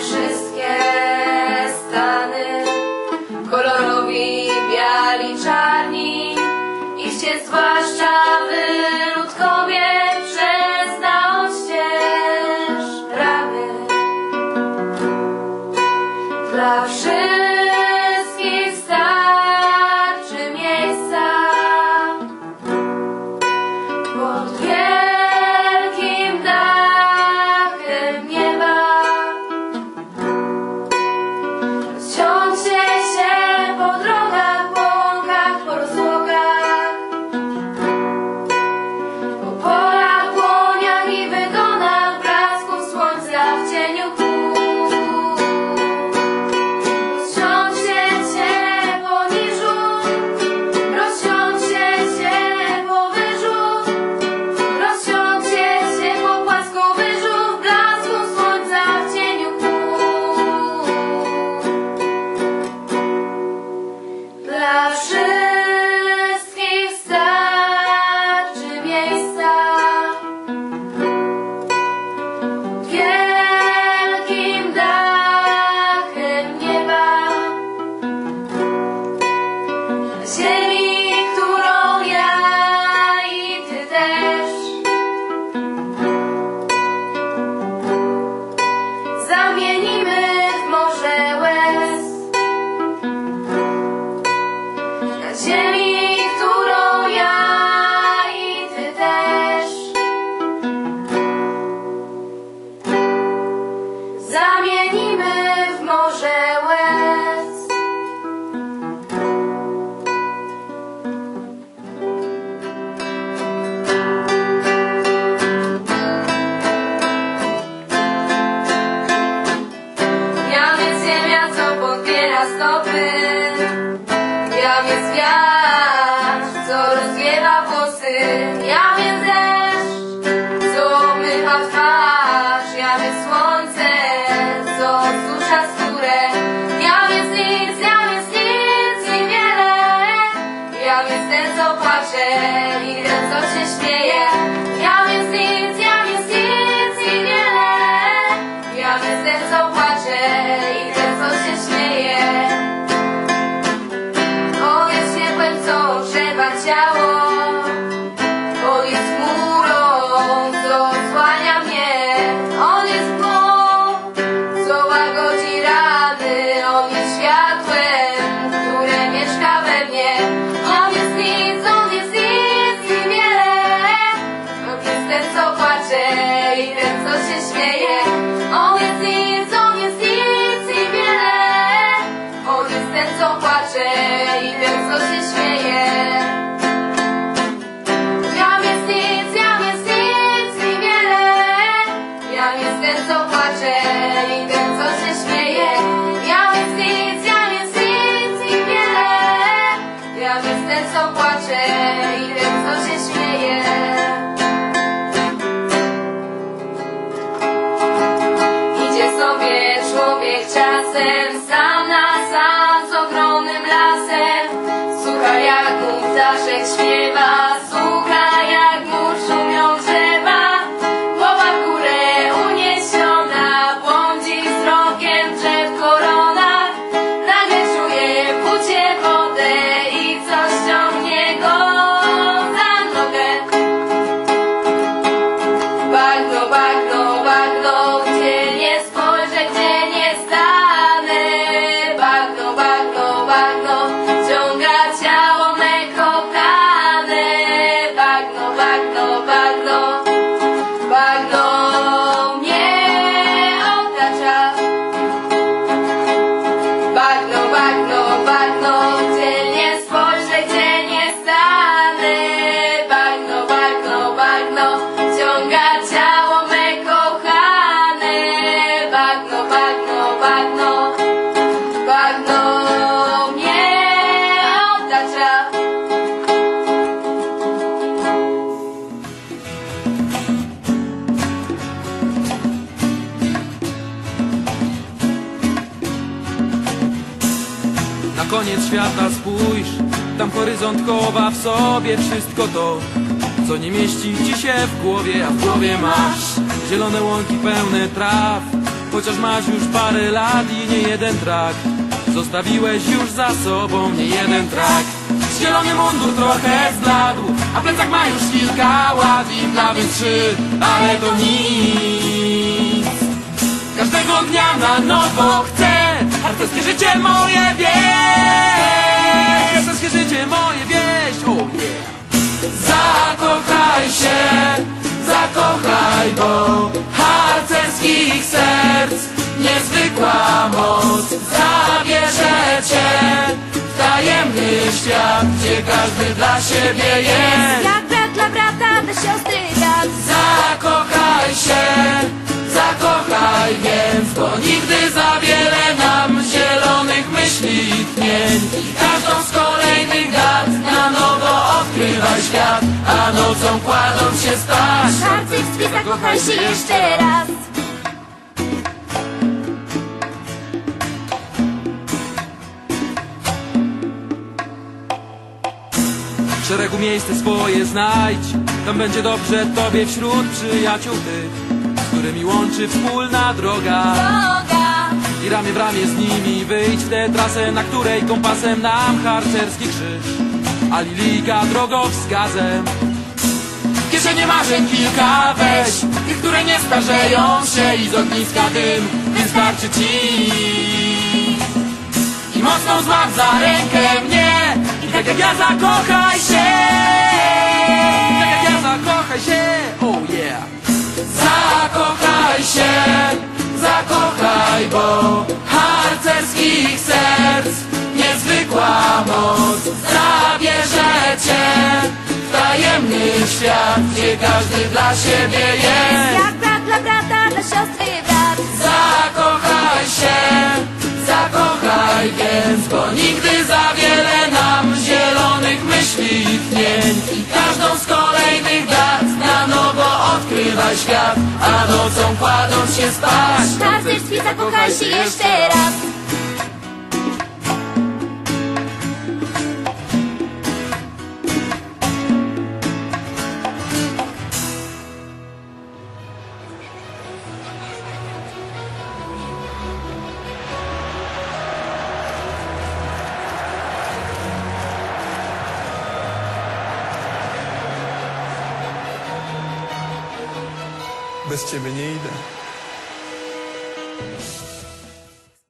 жизнь Yeah. da steckt viel was. bagno ciąga ciało me kochane. Bagno, bagno, bagno bagno mnie otacza. Na koniec świata spójrz tam horyzont chowa w sobie wszystko to. Co nie mieści ci się w głowie, a w głowie masz Zielone łąki pełne traw Chociaż masz już parę lat i nie jeden trak Zostawiłeś już za sobą nie jeden trak Zielony mundur trochę zbladł A plecak ma już kilka lat i nawet trzy Ale to nic Każdego dnia na nowo chcę Artyskie życie moje wieść Artyskie życie moje wieś. oh yeah. Zakochaj się, zakochaj, bo harcerskich serc niezwykła moc zabierze cię. W tajemny świat, gdzie każdy dla siebie jest. Jak brat dla brata, dla siostry brat. Zakochaj się, zakochaj więc, bo nigdy za wiele nam zielonych myśli i odkrywaj świat, a nocą kładąc się spać. W harcerstwie zakochaj się jeszcze raz. W szeregu miejsce swoje znajdź. Tam będzie dobrze tobie wśród przyjaciół tych Z którymi łączy wspólna droga. Droga. I ramię w ramię z nimi wyjdź w tę trasę Na której kompasem nam harcerski krzyż A lilika drogowskazem kieszenie marzeń kilka weź Tych, które nie starzeją się I z ogniska dym wystarczy ci. I mocno złap za rękę mnie I tak jak ja zakochaj się. Tak jak ja zakochaj się Oh yeah. Zakochaj się Zakochaj, bo cię W tajemny świat Gdzie każdy dla siebie jest Jak brat dla brata, dla siostry brat Zakochaj się, zakochaj więc, bo nigdy za wiele nam zielonych myśli tchnień. I każdą z kolejnych dat na nowo odkrywaj świat, a nocą kładąc się spać. W harcerstwie zakochaj się jeszcze raz vestir venida.